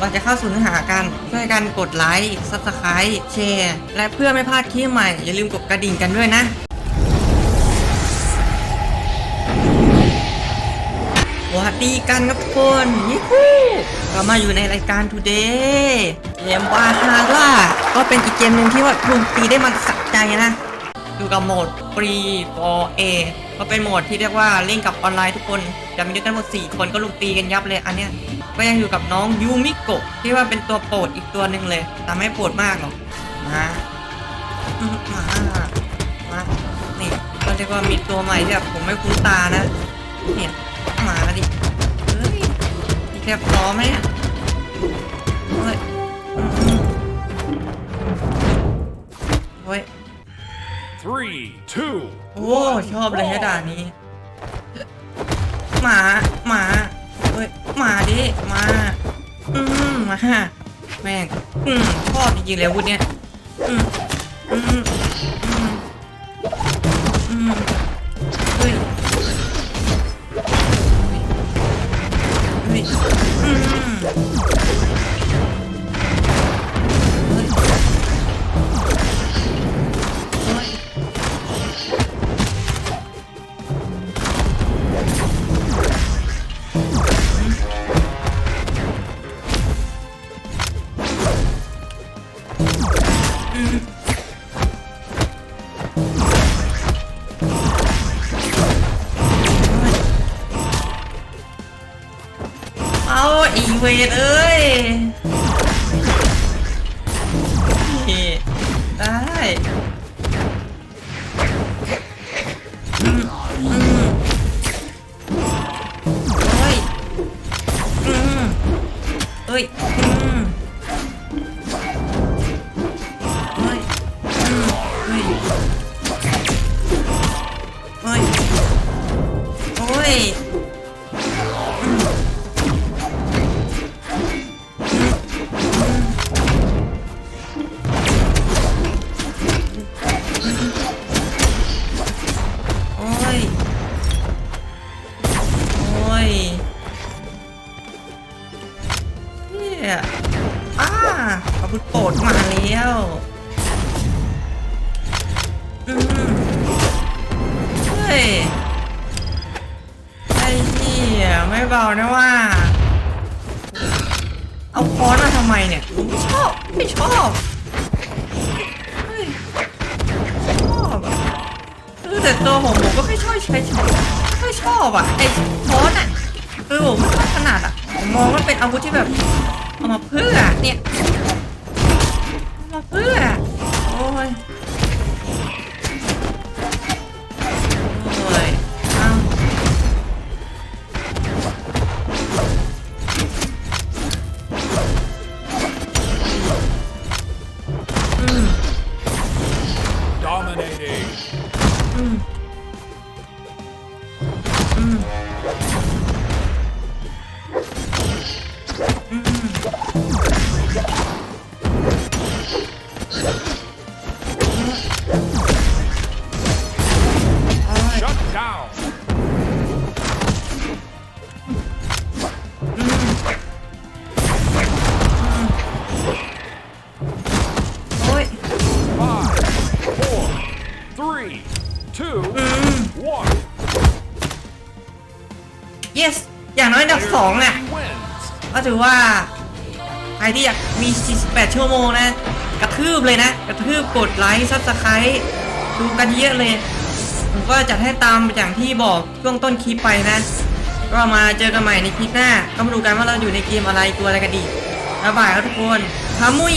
เราจะเข้าสู่เนื้อหากันช่วยกันกดไลค์ซับสไครต์แชร์และเพื่อไม่พลาดคลิปใหม่ อย่าลืมกดกระดิ่งกันด้วยนะสวัสดีกันครับทุกคนยี่ฮู้เรามาอยู่ในรายการ Today เกมวาฮาร่าก็เป็นอีกเกมหนึ่งที่ว่าลุงตีได้มันสักใจนะอยู่กับโหมด Free for A ก็เป็นโหมดที่เรียกว่าเล่นกับออนไลน์ทุกคน จะมีด้วยกันหมด 4 คนก็ลุงตีกันยับเลยอันเนี้ย ก็ยังอยู่กับน้องยูมิโกะที่ว่าเป็นตัวโปรดอีกตัวหนึ่งเลยแต่ไม่โปรดมากหรอกมาอืมมามานี่ก็เรียกว่ามีตัวใหม่ที่แบบผมไม่คุ้นตานะเนี่ยมาดิเฮ้ยนี่แค่พร้อมไหมเนี่ยเฮ้ยอืมเฮ้ย Three, two, โอ้ชอบเลยให้ด่านนี้หมา หมาเฮ้ย มาดิ มา อืมมาแม่ง อืมชอบจริงๆแล้ววุธเนี้ย อืม อืม อืม อืม เฮ้ยเฮ้ยอืม เวนเอ้ยนี่ได้อืมอืมเฮ้ยอืมเฮ้ยอืมเฮ้ยอืมเฮ้ยเฮ้ยโอ้ย อาวุธโปรดมาแล้วเฮ้ย ไอ้เหี้ยไม่เบานะว่า เอาค้อนมาทำไมเนี่ยผมไม่ชอบ ไม่ชอบเฮ้ยชอบอะเออแต่ตัวผมผมก็ไม่ชอบใช้ใช้ไม่ชอบอะ ไอ้ค้อนอะคือผมไม่ค่อยถนัดอะผมมองว่าเป็นอาวุธที่แบบ เอามาเพื่อเนี่ย มาเพื่อโอ้ยโอ้ยเอาอืม dominating. อืม อืมอืม yes อย่างน้อยอันดับสองน่ะก็ถือว่าใครที่อยากมี 48 ชั่วโมงนะ กระทืบเลยนะ กระทืบกดไลค์ซับสไครต์ดูกันเยอะเลย ผมก็จัดให้ตามอย่างที่บอกช่วงต้นคลิปไปนะ ก็มาเจอกันใหม่ในคลิปหน้า ก็มาดูกันว่าเราอยู่ในเกมอะไรตัวอะไรกันดีบ๊ายบายครับทุกคนพามุย